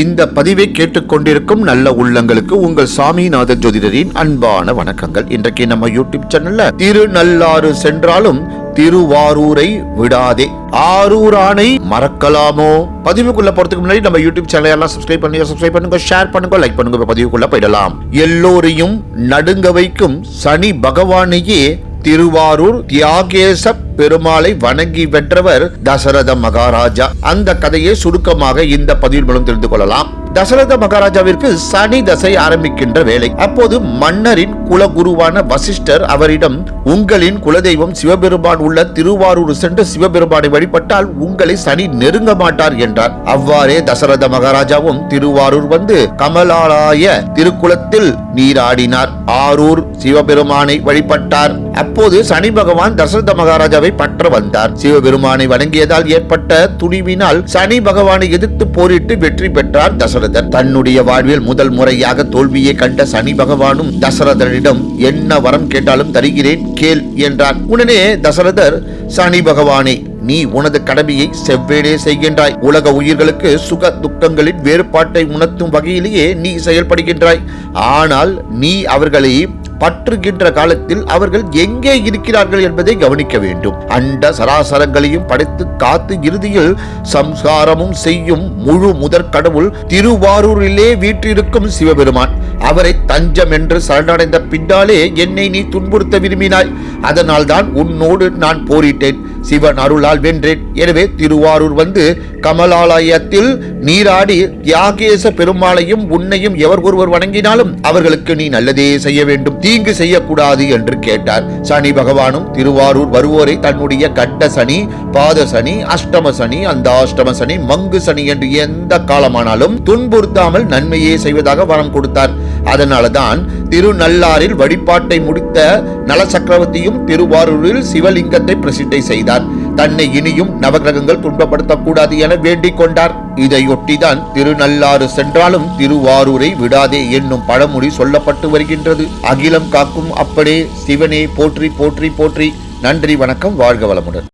இந்த பதிவை கேட்டுக்கொண்டிருக்கும் நல்ல உள்ளங்களுக்கு உங்கள் சாமிநாத ஜோதிடரின் அன்பான வணக்கங்கள். இன்றைக்கு நம்ம யூடியூப் சேனல்ல திருநள்ளாறு சென்றாலும் திருவாரூரை விடாதே. ஆரூரானை மறக்கலாமோ? பதிவுக்குள்ள போறதுக்கு முன்னாடி நம்ம யூடியூப் சேனலை எல்லாம் சப்ஸ்கிரைப் பண்ணுங்க சப்ஸ்கிரைப் பண்ணுங்க ஷேர் பண்ணுங்க லைக் பண்ணுங்க பதிவுக்குள்ள போயிடலாம். எல்லோரையும் நடுங்க வைக்கும் சனி பகவானையே திருவாரூர் தியாகேச பெருமாளை வணங்கி வென்றவர் தசரத மகாராஜா. அந்த கதையை சுருக்கமாக இந்த பதிவின் மூலம் தெரிந்து கொள்ளலாம். தசரத மகாராஜாவிற்கு சனி தசை ஆரம்பிக்கின்ற வேலை அப்போது மன்னரின் குலகுருவான வசிஷ்டர் அவரிடம் உங்களின் குலதெய்வம் சிவபெருமான் உள்ள திருவாரூர் சென்று சிவபெருமானை வழிபட்டால் உங்களை சனி நெருங்க மாட்டார் என்றார். அவ்வாறே தசரத மகாராஜாவும் திருவாரூர் வந்து கமலாலய திருக்குளத்தில் நீராடினார். ஆரூர் சிவபெருமானை வழிபட்டார். அப்போது சனி பகவான் தசரத மகாராஜாவை பற்ற வந்தார். சிவபெருமானை வணங்கியதால் ஏற்பட்ட துணிவினால் சனி பகவானை எதிர்த்து போரிட்டு வெற்றி பெற்றார் தசரதன் தன்னுடைய வாழ்வில் முதல் முறையாக தோல்வியை கண்ட சனி பகவானும் தசரதனிடம் என்ன வரம் கேட்டாலும் தருகிறேன் கேள் என்றார் உடனே தசரதர் சனி பகவானே நீ உனது கடமையை செவ்வேடே செய்கின்றாய். உலக உயிர்களுக்கு சுக துக்கங்களின் வேறுபாட்டை உணர்த்தும் வகையிலேயே நீ செயல்படுகின்றாய். ஆனால் நீ அவர்களை பற்றுகின்ற காலத்தில் அவர்கள் எங்கே இருக்கிறார்கள் என்பதை கவனிக்க வேண்டும். அண்ட சராசரங்களையும் படைத்து காத்து இறுதியில் சம்சாரமும் செய்யும் முழு முதற் கடவுள் திருவாரூரிலே வீற்றிருக்கும் சிவபெருமான். அவரை தஞ்சம் என்று சரணடைந்த பின்னாலே என்னை நீ துன்புறுத்த விரும்பினாய். அதனால்தான் உன்னோடு நான் போரிட்டேன். சிவன் அருளால் வென்றேன். எனவே திருவாரூர் வந்து கமலாலயத்தில் நீராடி தியாகேச பெருமாளையும் உன்னையும் எவர் ஒருவர் வணங்கினாலும் அவர்களுக்கு நீ நல்லதே செய்ய வேண்டும். தீங்கு செய்யக்கூடாது என்று கேட்டார். சனி பகவானும் திருவாரூர் வருவோரை தன்னுடைய கட்ட சனி பாத சனி அஷ்டம சனி அந்த அஷ்டம சனி மங்கு சனி என்று எந்த காலமானாலும் துன்புறுத்தாமல் நன்மையே செய்வதாக வரம் கொடுத்தார். அதனாலதான் திருநள்ளாரில் வழிபாட்டை முடித்த நல சக்கரவர்த்தியும் திருவாரூரில் சிவலிங்கத்தை பிரசிட்டை செய்தார். தன்னை இனியும் நவகிரகங்கள் துன்பப்படுத்தக்கூடாது என வேண்டிக் கொண்டார். இதையொட்டிதான் திருநள்ளாறு சென்றாலும் திருவாரூரை விடாதே என்னும் பழமொழி சொல்லப்பட்டு வருகின்றது. அகிலம் காக்கும் அப்படே சிவனே போற்றி போற்றி போற்றி. நன்றி வணக்கம். வாழ்க வளமுடன்.